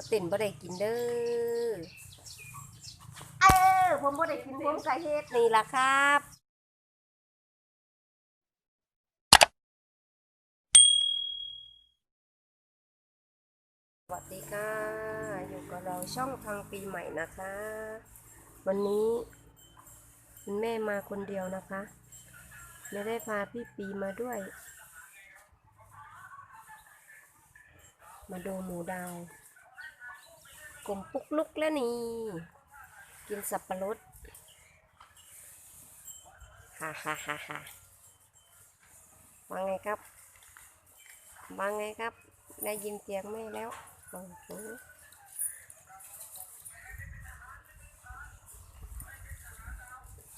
บ่เต้นบ่ได้กินเด้อ เออ ผมบ่ได้กินผมก็เฮ็ดนี่ล่ะครับสวัสดีค่ะ อยู่กับเราช่องทางปีใหม่นะคะ วันนี้คุณแม่มาคนเดียวนะคะ ไม่ได้พาพี่ปีมาด้วย มาดูหมูดาว กลมปุกลุกแล้วนี่ กินสับปะรดฮ่าฮ่าฮ่าฮ่าว่าไงครับว่าไงครับ ได้ยินเสียงแม่แล้วโอ้โห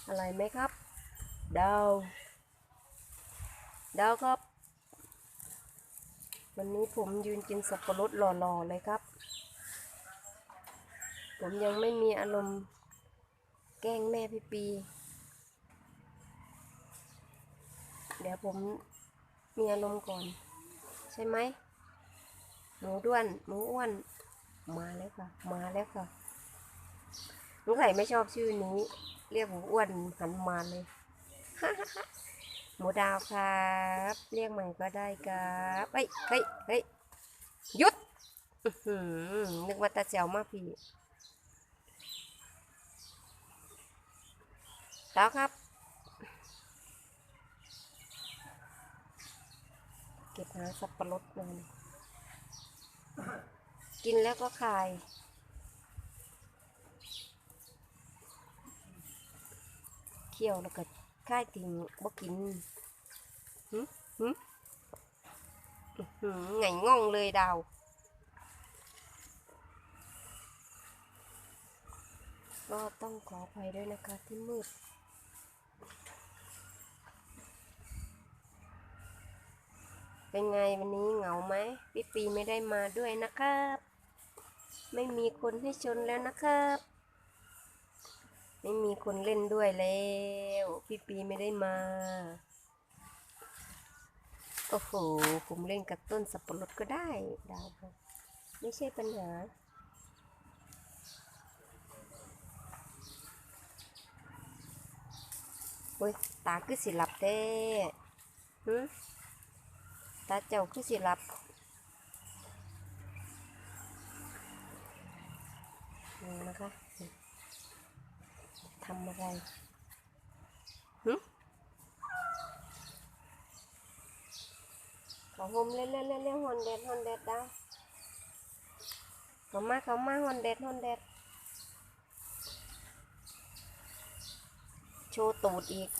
อะไรไหมครับ ดาว ดาวครับ วันนี้ผมยืนกินสับปะรดหล่อๆเลยครับ ผมยังไม่มีอารมณ์แกล้งแม่พี่ปี เดี๋ยวผมมีอารมณ์ก่อน ใช่ไหมหมูด้วนหมูอ้วน มาแล้วค่ะ มาแล้วค่ะลุงไข่ไม่ชอบชื่อนี้ เรียกหมูอ้วนหันมาเลย หมูดาวครับ เรียกใหม่ก็ได้ครับเฮ้ยเฮ้ยเฮ้ยหยุดนึกว่าตาเจียวมากพี่ ดาวครับ เก็บหาสับปะรดมาหน่อยกินแล้วก็คายเคี่ยวแล้วก็คายทิ้งบ่กินหึหึอื้อหือไงง่องเลยดาวก็ต้องขออภัยด้วยนะคะที่มืด เป็นไงวันนี้เหงาไหมพี่ปีไม่ได้มาด้วยนะครับ ไม่มีคนให้ชนแล้วนะครับ ไม่มีคนเล่นด้วยแล้วพี่ปีไม่ได้มาโอ้โหผมเล่นกับต้นสับปะรดก็ได้ดาวไม่ใช่ปัญหา โอ้ยตาคือสิหลับแท้หึตาเจ้าคือสิรับนี่นะคะทำอะไรหึเขาห่มเล่นเล่นเล่นเล่นฮอนเด็ดฮอนเด็ดดาวเขามาเขามาฮอนเด็ดฮอนเด็ด ชว์ตูดอีก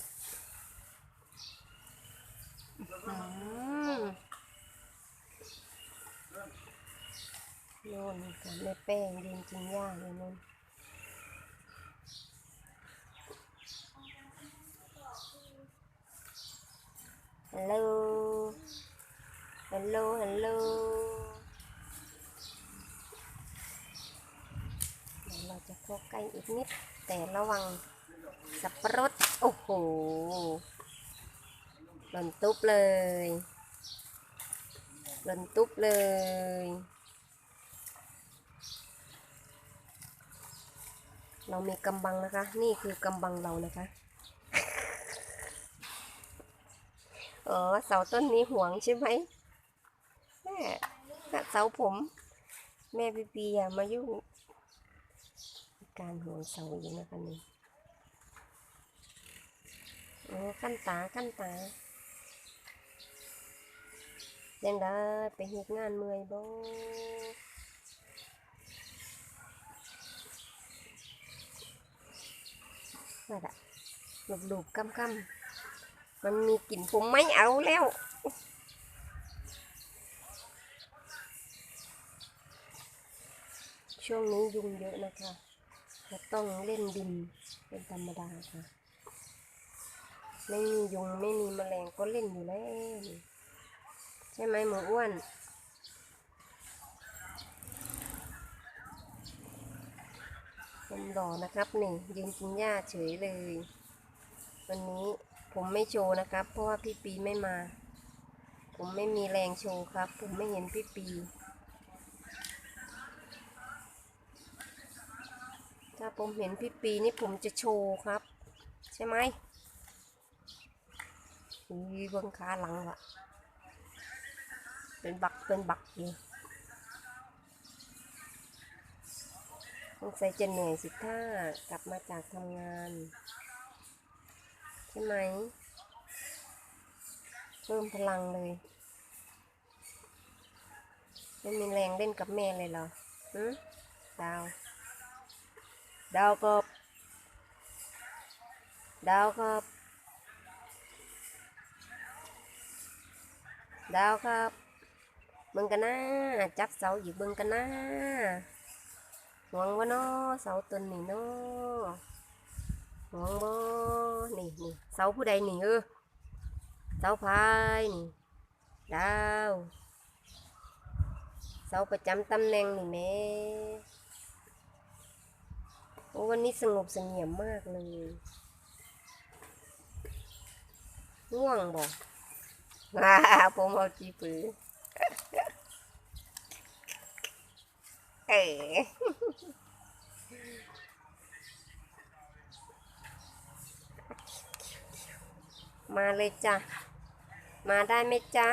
โน่นกับแม่แป้งยืนกินย่างอยู่นู่นฮัลโหล ฮัลโหล ฮัลโหลเดี๋ยวเราจะเข้าใกล้อีกนิด แต่ระวังสับปะรด โอ้โหหล่นตุ๊บเลยหล่นตุ๊บเลย เรามีกำบังนะคะ นี่คือกำบังเรานะคะอ๋อเสาต้นนี้หวงใช่ไหมแม่เสาผม แม่ปีปีอย่ามายุ่งการห่วงเสาอยู่นะคะนี่ โอ้ขั้นตาขั้นตายังได้ไปเฮ็ดงานเมื่อยบ่ว่าละหลูบกำกำมันมีกลิ่นผมไม่เอาแล้วช่วงนี้ยุงเยอะนะคะ จะต้องเล่นดินเป็นธรรมดาค่ะ ไม่มียุงไม่มีแมลงก็เล่นอยู่แล้วใช่ไหมหมูอ้วนผมหล่อนะครับนี่ยืนกินหญ้าเฉยเลย วันนี้ผมไม่โชว์นะครับ เพราะว่าพี่ปีไม่มา ผมไม่มีแรงโชว์ครับ ผมไม่เห็นพี่ปีถ้าผมเห็นพี่ปีนี่ผมจะโชว์ครับ ใช่ไหม มีเบิ้งขาหลังวะเป็นบักเป็นบักอยู่สงสัยจะเหนื่อยสิท่ากลับมาจากทำงาน ใช่ไหม เพิ่มพลังเลย ไม่มีแรงเล่นกับแม่เลยเหรอหืมดาว ดาวกบดาวครับ ดาวครับเบิ่งกันนะจับเสาอีกเบิ่งกันนะหวงวะเนาะเสาต้นนี่เนาะหวงบ่นี่นี่เสาผู้ใดนี่เออเสาพายนี่ดาวเสาประจำตำแหน่งนี่แม่โอ้วันนี้สงบเสงี่ยมมากเลยง่วงบอก อ่าผมเอาจีปือเอ๋มาเลยจ้ะ มาได้ไหมจ๊ะ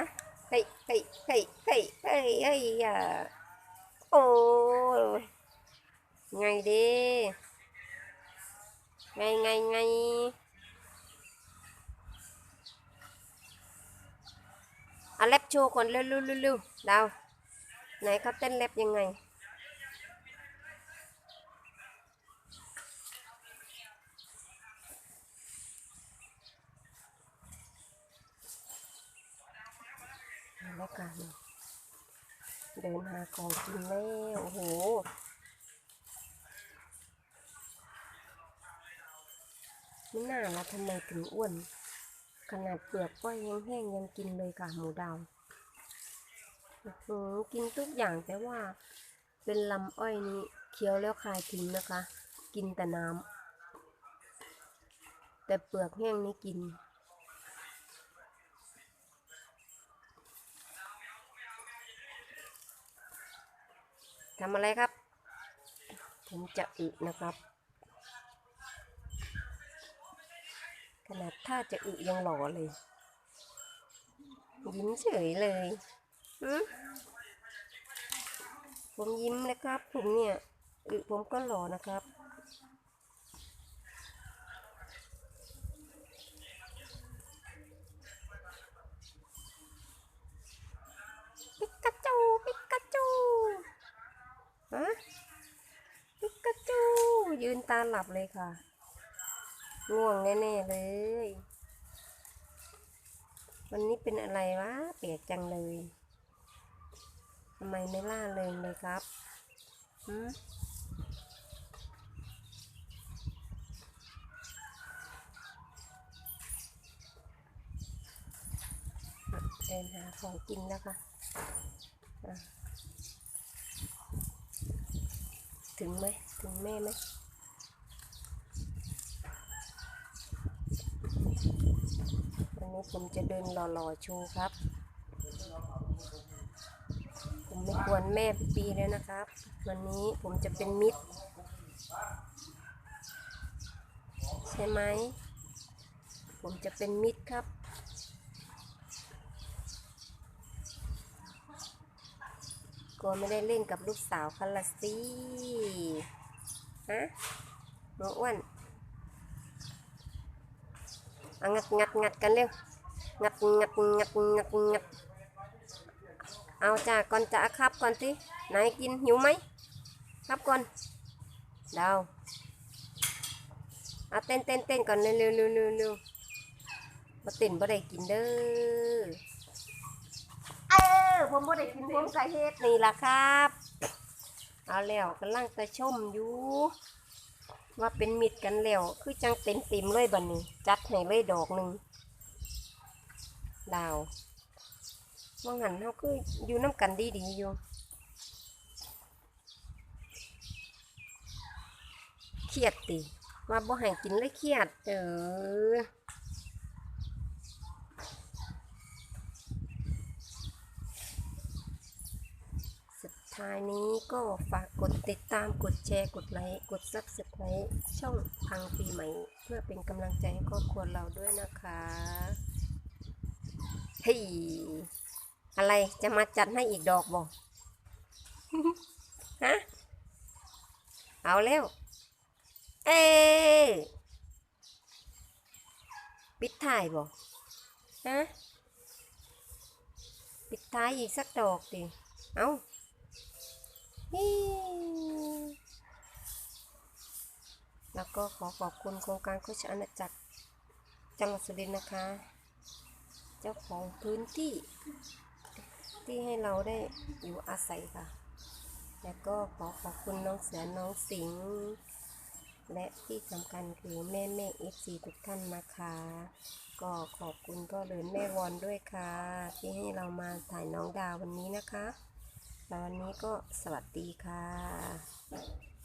เฮ้ยเฮ้ยเฮ้ยเฮ้ยเฮ้ยเฮ้ยอะโอ้ยไงดีไงไงไง อาเล็บโชว์ก่อนเร็วเร็วเดาวไหนเขาเต้นเล็บยังไง แล้วกันเดินหาของกินแล้ว โอ้โหไม่น่าละทำไมถึงอ้วน ขนาดเปลือกก้อยแห้งๆยังกินเลยค่ะหมูดาวกินทุกอย่างแต่ว่าเป็นลำอ้อยนี้เคี้ยวแล้วคายทิ้งนะคะ กินแต่น้ำแต่เปลือกแห้งนี่กินทำอะไรครับ ผมจะอึนะครับ ขนาดถ้าจะอึยังหล่อเลย ยิ้มเฉยเลยผมยิ้มนะครับ ผมเนี่ยอึผมก็หล่อนะครับปิกาจูปิกาจูฮะปิกาจู ยืนตาหลับเลยค่ะ ง่วงแน่ๆเลย วันนี้เป็นอะไรวะเปียกจังเลยทำไมไม่ล่าเริงเลยครับหืมเดินหาของกินแล้วค่ะ ถึงไหม ถึงแม่ไหม นี้ผมจะเดินหล่อๆชว์ครับ ผมไม่ควรแม่ปีแล้วนะครับ วันนี้ผมจะเป็นมิตร ใช่ไหม ผมจะเป็นมิตรครับกลัวไม่ได้เล่นกับลูกสาวคันละสิฮะหนูอ้วนเอางัดงัดงัดกันเร็ว งัดงัดงัดงัดงัดเอาจ้าก่อนจะครับก่อนสิไหนกินหิวไหมครับก่อนเดาเอาเต้นเต้นเต้นก่อนเร็วเร็วเร็วเร็วเร็วมาเต้นบ่ได้กินเด้อเออผมบ่ได้กินผมใส่เฮ็ดนี่ล่ะครับ เอาแล้วกำลังจะชมอยู่ว่าเป็นมิตรกันแล้ว คือจังเต็มติมเลยบัดนนี้ จัดให้เลยดอกหนึ่ง ดาวว่างหันเขาคืออยู่น้ำกันดีดีอยู่เครียดติว่าบ่ให้กินเลยเครียด เออสุดท้ายนี้ก็ฝากกดติดตามกดแชร์กดไลค์กด Subscribe ช่องพังปีใหม่ เพื่อเป็นกำลังใจให้ครอบครัวเราด้วยนะคะ เฮ้ยอะไรจะมาจัดให้อีกดอกบอกฮะ เอาแล้วเอปิดถ่ายบอกฮะ ปิดท้ายอีกสักดอกดิ เอาฮิแล้วก็ขอขอบคุณโครงการโคชอาณาจักรจังหวัดสุรินทร์นะคะ จ้าของพื้นที่ ที่ให้เราได้อยู่อาศัยค่ะ แล้วก็ขอขอบคุณน้องเสือน้องสิงห์และที่สำคัญคือแม่แม่เอฟซีทุกท่านนะคะ ก็ขอบคุณพ่อเลินแม่วอนด้วยค่ะ ที่ให้เรามาถ่ายน้องดาววันนี้นะคะแล้ววันนี้ก็สวัสดีค่ะ